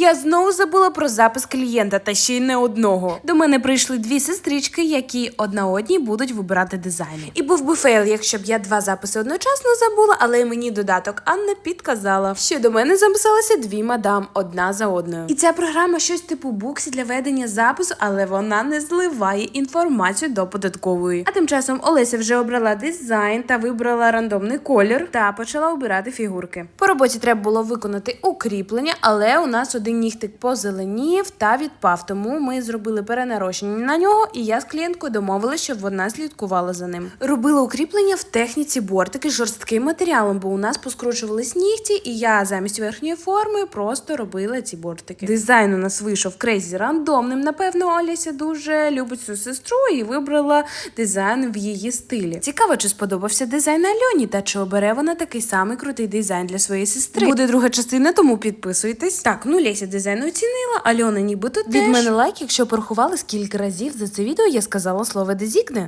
Я знову забула про запис клієнта, та ще й не одного. До мене прийшли дві сестрички, які одна одній будуть вибирати дизайни. І був би фейл, якщо б я два записи одночасно забула, але мені додаток Анна підказала, що до мене записалися дві мадам одна за одною. І ця програма щось типу буксі для ведення запису, але вона не зливає інформацію до податкової. А тим часом Олеся вже обрала дизайн та вибрала рандомний колір та почала обирати фігурки. По роботі треба було виконати укріплення, але у нас один нігтик позеленів та відпав. Тому ми зробили перенарощення на нього, і я з клієнткою домовилася, щоб вона слідкувала за ним. Робила укріплення в техніці бортики з жорстким матеріалом, бо у нас поскручувались нігті, і я замість верхньої форми просто робила ці бортики. Дизайн у нас вийшов крейзі рандомним. Напевно, Олеся дуже любить цю сестру і вибрала дизайн в її стилі. Цікаво, чи сподобався дизайн Альоні, та чи обере вона такий самий крутий дизайн для своєї сестри. Буде друга частина, тому підписуйтесь. Так, ну Леся дизайн оцінила, Альона нібито теж. Від мене лайк, якщо порахували, скільки разів за це відео я сказала слово дезікне.